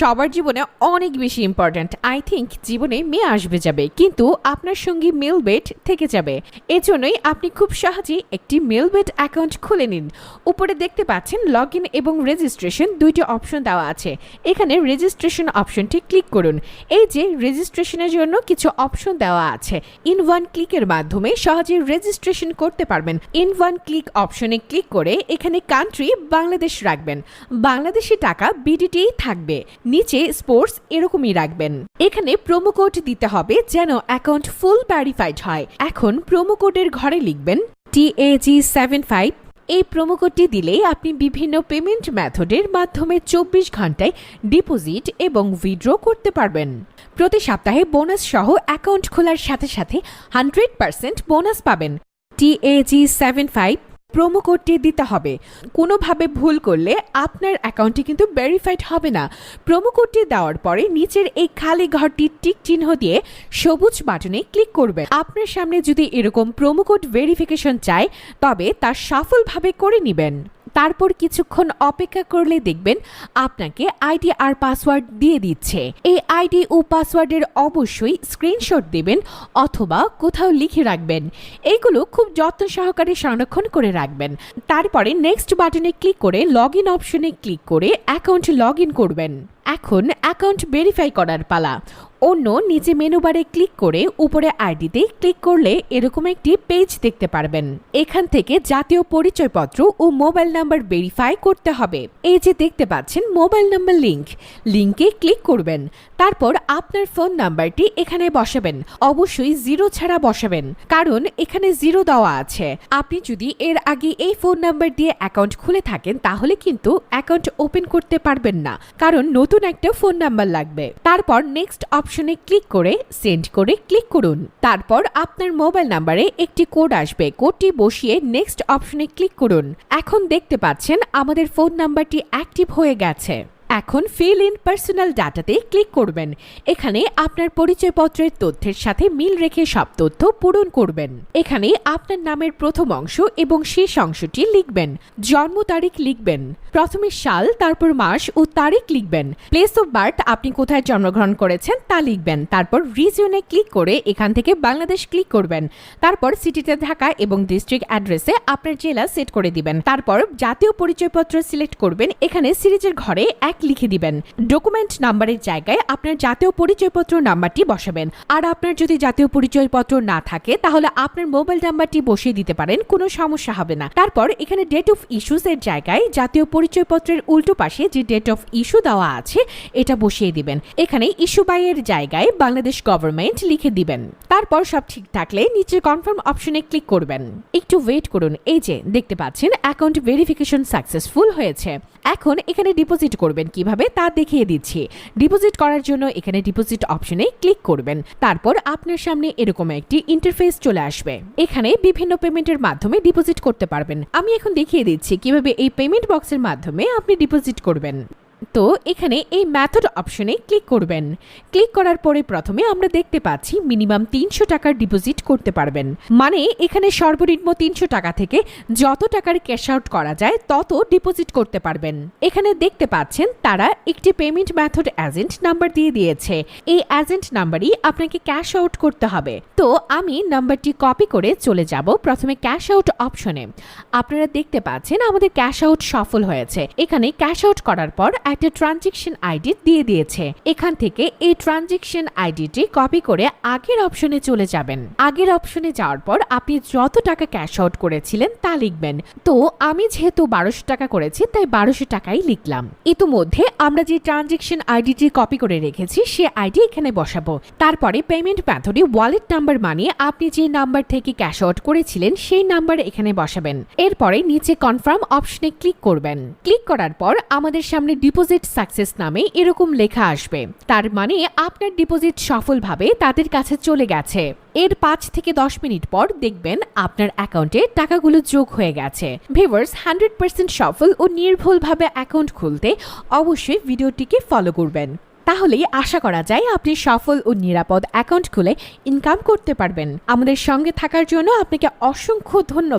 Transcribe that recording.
সবার জীবনে অনেক বেশি ইম্পর্ট্যান্ট আই থিঙ্ক জীবনে মেয়ে আসবে যাবে, কিন্তু আপনার সঙ্গে মেল বেড থেকে যাবে। এজন্যই আপনি খুব সহজেই একটি মেল বেড অ্যাকাউন্ট খুলে নিন। উপরে দেখতে পাচ্ছেন লগ ইন এবং রেজিস্ট্রেশন দুইটি অপশন দেওয়া আছে। এখানে রেজিস্ট্রেশন অপশনটি ক্লিক করুন। এই যে রেজিস্ট্রেশনের জন্য কিছু অপশন দেওয়া আছে ইন ওয়ান ক্লিকের মাধ্যমে সহজে রেজিস্ট্রেশন করতে পারবেন। ইন ওয়ান ক্লিক অপশনে ক্লিক করে এখানে কান্ট্রি বাংলাদেশ রাখবেন। বাংলাদেশি টাকা বিডিটিই থাকবে। নিচে স্পোর্টস এরকমই রাখবেন। এখানে প্রোমো কোড দিতে হবে যেন অ্যাকাউন্ট ফুল ভ্যারিফাইড হয়। এখন প্রোমো কোডের ঘরে লিখবেন টিএজি সেভেন ফাইভ এই প্রোমো কোডটি দিলেই আপনি বিভিন্ন পেমেন্ট মেথডের মাধ্যমে চব্বিশ ঘন্টায় ডিপোজিট এবং উইথড্র করতে পারবেন। প্রতি সপ্তাহে বোনাস সহ অ্যাকাউন্ট খোলার সাথে সাথে হান্ড্রেড পার্সেন্ট বোনাস পাবেন। টিএজি সেভেন ফাইভ প্রোমো কোডটি দিতে হবে। কোনোভাবে ভুল করলে আপনার অ্যাকাউন্টটি কিন্তু ভেরিফাইড হবে না। প্রোমো কোডটি দেওয়ার পরে নিচের এই খালি ঘরটির টিক চিহ্ন দিয়ে সবুজ বাটনে ক্লিক করবেন। আপনার সামনে যদি এরকম প্রোমো কোড ভেরিফিকেশন চায়, তবে তা সফলভাবে করে নেবেন। তারপর কিছুক্ষণ অপেক্ষা করলে দেখবেন আপনাকে আইডি আর পাসওয়ার্ড দিয়ে দিচ্ছে। এই আইডি ও পাসওয়ার্ডের অবশ্যই স্ক্রিনশট দেবেন অথবা কোথাও লিখে রাখবেন। এইগুলো খুব যত্ন সহকারে সংরক্ষণ করে রাখবেন। তারপরে নেক্সট বাটনে ক্লিক করে লগ ইন অপশনে ক্লিক করে অ্যাকাউন্ট লগ ইন করবেন। এখন অ্যাকাউন্ট ভেরিফাই করার পালা। অন্য নিচে মেনু বারে ক্লিক করে উপরে আইডিতে ক্লিক করলে এরকম একটি পেজ দেখতে পারবেন। এখান থেকে জাতীয় পরিচয়পত্র ও মোবাইল নাম্বার ভেরিফাই করতে হবে। এই যে দেখতে পাচ্ছেন মোবাইল নাম্বার লিংক লিংকে ক্লিক করবেন। তারপর আপনার ফোন নাম্বারটি এখানে বসাবেন। অবশ্যই জিরো ছাড়া বসাবেন। কারণ এখানে জিরো দেওয়া আছে। আপনি যদি এর আগে এই ফোন নাম্বার দিয়ে অ্যাকাউন্ট খুলে থাকেন, তাহলে কিন্তু অ্যাকাউন্ট ওপেন করতে পারবেন না। কারণ নতুন একটা ফোন নাম্বার লাগবে। তারপর নেক্সট অপশনে ক্লিক করে সেন্ড করে ক্লিক করুন। তারপর আপনার মোবাইল নাম্বারে একটি কোড আসবে। কোডটি বসিয়ে নেক্সট অপশনে ক্লিক করুন। এখন দেখতে পাচ্ছেন আমাদের ফোন নাম্বারটি অ্যাক্টিভ হয়ে গেছে। এখন ফিল ইন পার্সোনাল ডাটাতে ক্লিক করবেন। এখানে আপনার পরিচয়পত্রের তথ্যের সাথে মিল রেখে সব তথ্য পূরণ করবেন। এখানে আপনার নামের প্রথম অংশ এবং শেষ অংশটি লিখবেন। জন্ম তারিখ লিখবেন। প্রথমে সাল, তারপর মাস ও তারিখ লিখবেন। প্লেস অফ বার্থ আপনি কোথায় জন্মগ্রহণ করেছেন তা লিখবেন। তারপর রিজিয়নে ক্লিক করে এখান থেকে বাংলাদেশ ক্লিক করবেন। তারপর সিটিতে থাকা এবং ডিস্ট্রিক্ট অ্যাড্রেসে আপনার জেলা সেট করে দিবেন। তারপর জাতীয় পরিচয়পত্র সিলেক্ট করবেন। এখানে সিরিজের ঘরে এক লিখে দিবেন। ডকুমেন্ট নাম্বারের জায়গায় আপনার জাতীয় পরিচয়পত্র নাম্বারটি বসাবেন। আর আপনার যদি জাতীয় পরিচয়পত্র না থাকে, তাহলে আপনার মোবাইল নাম্বারটি বসিয়ে দিতে পারেন, কোনো সমস্যা হবে না। তারপর এখানে ডেট অফ ইস্যুস এর জায়গায় জাতীয় পরিচয়পত্রের উল্টো পাশে যে ডেট অফ ইস্যু দেওয়া আছে, এটা বসিয়ে দিবেন। এখানে ইস্যু বাইয়ের জায়গায় বাংলাদেশ গভর্নমেন্ট লিখে দিবেন। তারপর সব ঠিক থাকলে নিচের কনফার্ম অপশনে ক্লিক করবেন। একটু ওয়েট করুন, এই যে দেখতে পাচ্ছেন অ্যাকাউন্ট ভেরিফিকেশন সাকসেসফুল হয়েছে। এখন এখানে ডিপোজিট করবেন কীভাবে তা দেখিয়ে দিচ্ছি। ডিপোজিট করার জন্য এখানে ডিপোজিট অপশনে ক্লিক করবেন। তারপর আপনার সামনে এরকম একটি ইন্টারফেস চলে আসবে। এখানে বিভিন্ন পেমেন্টের মাধ্যমে ডিপোজিট করতে পারবেন। আমি এখন দেখিয়ে দিচ্ছি কীভাবে এই পেমেন্ট বক্সের মাধ্যমে আপনি ডিপোজিট করবেন। তো এখানে এই ম্যাথড অপশনে ক্লিক করবেন। ক্লিক করার পরে প্রথমে আমরা দেখতে পাচ্ছি মিনিমাম তিনশো টাকার ডিপোজিট করতে পারবেন। মানে এখানে সর্বনিম্ন তিনশো টাকা থেকে যত টাকার ক্যাশ আউট করা যায়, তত ডিপোজিট করতে পারবেন। এখানে দেখতে পাচ্ছেন তারা একটি পেমেন্ট ম্যাথড এজেন্ট নাম্বার দিয়ে দিয়েছে। এই এজেন্ট নাম্বারই আপনাকে ক্যাশ আউট করতে হবে। তো আমি নাম্বারটি কপি করে চলে যাব প্রথমে ক্যাশ আউট অপশনে আপনারা দেখতে পাচ্ছেন আমাদের ক্যাশ আউট সফল হয়েছে। এখানে ক্যাশ আউট করার পর একটা ট্রানজেকশন আইডি দিয়ে দিয়েছে। এখান থেকে এই ট্রানজেকশন আইডিটি কপি করে আগের অপশনে চলে যাবেন। আগের অপশনে যাওয়ার পর আপনি যত টাকা ক্যাশ আউট করেছিলেন তা লিখবেন। তো আমি যেহেতু বারোশো টাকা করেছি, তাই বারোশো টাকাই লিখলাম। ইতিমধ্যে আমরা যে ট্রানজেকশন আইডিটি কপি করে রেখেছি, সে আইডি এখানে বসাবো। তারপরে পেমেন্ট মেথডে ওয়ালেট নাম্বার মানিয়ে আপনি যে নাম্বার থেকে ক্যাশ আউট করেছিলেন, সেই নাম্বার এখানে বসাবেন। এরপরে নিচে কনফার্ম অপশনে ক্লিক করবেন। ক্লিক করার পর আমাদের সামনে ডিপোজিট সাকসেস নামে এরকম লেখা আসবে। তার মানে আপনার ডিপোজিট সফলভাবে তাদের কাছে চলে গেছে। এর পাঁচ থেকে দশ মিনিট পর দেখবেন আপনার অ্যাকাউন্টে টাকাগুলো যোগ হয়ে গেছে। ভিভার্স হান্ড্রেড পার্সেন্ট সফল ও নির্ভুলভাবে অ্যাকাউন্ট খুলতে অবশ্যই ভিডিওটিকে ফলো করবেন। তাহলেই আশা করা যায় আপনি সফল ও নিরাপদ অ্যাকাউন্ট খুলে ইনকাম করতে পারবেন। আমাদের সঙ্গে থাকার জন্য আপনাকে অসংখ্য ধন্যবাদ।